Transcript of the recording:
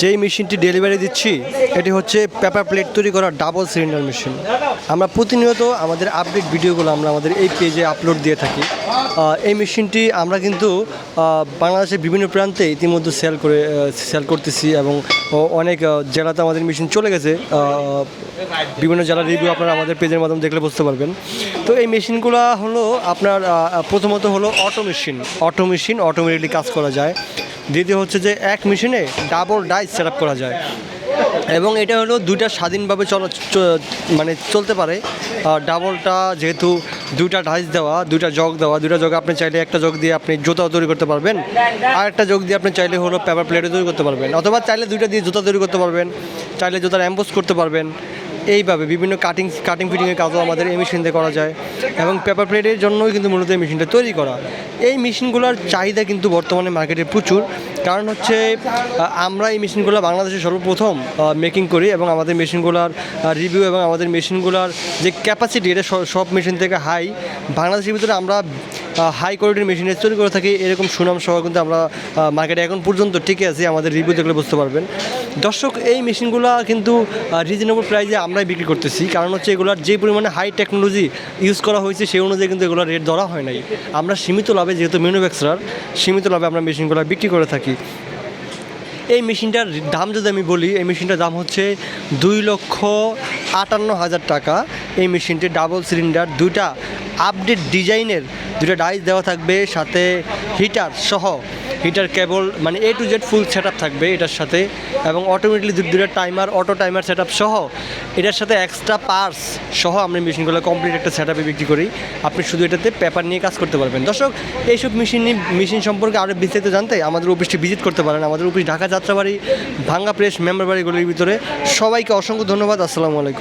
যেই মেশিনটি ডেলিভারি দিচ্ছি, এটি হচ্ছে পেপার প্লেট তৈরি করা ডাবল সিলিন্ডার মেশিন আমরা প্রতিনিয়ত আমাদের আপডেট ভিডিওগুলো আমরা আমাদের এই পেজে আপলোড দিয়ে থাকি। এই মেশিনটি আমরা কিন্তু বাংলাদেশের বিভিন্ন প্রান্তে ইতিমধ্যে সেল করে সেল করতেছি এবং অনেক জেলাতে আমাদের মেশিন চলে গেছে। বিভিন্ন জেলার রিভিউ আপনারা আমাদের পেজের মাধ্যমে দেখলে বুঝতে পারবেন। তো এই মেশিনগুলো হলো আপনার প্রথমত হলো auto machine auto machine automatically কাজ করা যায়। দ্বিতীয় হচ্ছে যে এক মেশিনে ডাবল ডাইস সেট করা যায়। এবং এটা হলো দুইটা স্বাধীনভাবে চল মানে চলতে পারে। ডাবলটা যেহেতু দুইটা ডাইস দেওয়া, দুইটা জগ দেওয়া, দুইটা জগ আপনি চাইলে একটা জগ দিয়ে আপনি জুতাও তৈরি করতে পারবেন। আর একটা জগ দিয়ে আপনি চাইলে হলো পেপার প্লেটও তৈরি করতে পারবেন। অথবা চাইলে দুইটা দিয়ে জুতা তৈরি করতে পারবেন। চাইলে জুতার অ্যাম্বোস করতে পারবেন। এইভাবে বিভিন্ন কাটিং কাটিং ফিটিংয়ের কাজও আমাদের এই মেশিন দিয়ে করা যায় এবং পেপার প্লেটের জন্যই কিন্তু মূলত এই মেশিনটা তৈরি করা। এই মেশিনগুলোর চাহিদা কিন্তু বর্তমানে মার্কেটে প্রচুর। কারণ হচ্ছে আমরা এই মেশিনগুলো বাংলাদেশে সর্বপ্রথম মেকিং করি এবং আমাদের মেশিনগুলোর রিভিউ এবং আমাদের মেশিনগুলোর যে ক্যাপাসিটি এটা সব মেশিন থেকে হাই বাংলাদেশের ভিতরে আমরা হাই কোয়ালিটির মেশিনের তৈরি করে থাকি, এরকম সুনাম সহ কিন্তু আমরা মার্কেটে এখন পর্যন্ত টিকে আছি, আমাদের রিভিউ দেখলে বুঝতে পারবেন। দর্শক, এই মেশিনগুলো কিন্তু রিজনেবল প্রাইসে আমরাই বিক্রি করতেছি, কারণ হচ্ছে এগুলোর যে পরিমাণে হাই টেকনোলজি ইউজ করা হয়েছে, সেই অনুযায়ী কিন্তু এগুলোর রেট ধরা হয় নাই। আমরা সীমিত লাভে, যেহেতু ম্যানুফ্যাকচারার সীমিত লাভে আমরা মেশিনগুলো বিক্রি করে থাকি। এই মেশিনটার দাম যদি আমি বলি, এই মেশিনটার দাম হচ্ছে দুই লক্ষ আটান্ন হাজার টাকা। এই মেশিনটি ডাবল সিলিন্ডার, দুইটা আপডেট ডিজাইনের দুইটা ডাইস দেওয়া থাকবে, সাথে হিটার সহ হিটার কেবল মানে A to Z full set থাকবে এটার সাথে, এবং অটোমেটিকলি দুইটা টাইমার অটো টাইমার সেট সহ, এটার সাথে এক্সট্রা পার্স সহ আমরা মেশিনগুলো কমপ্লিট একটা সেট বিক্রি করি। আপনি শুধু এটাতে পেপার নিয়ে কাজ করতে পারবেন। দর্শক, এইসব মেশিন মেশিন সম্পর্কে আরও বিস্তারিত জানতে আমাদের অফিসটি ভিজিট করতে পারেন। আমাদের অফিস ঢাকা যাত্রাবাড়ি, ভাঙ্গা প্রেস মেম্বার বাড়িগুলির ভিতরে। সবাইকে অসংখ্য ধন্যবাদ। আসসালামু আলাইকুম।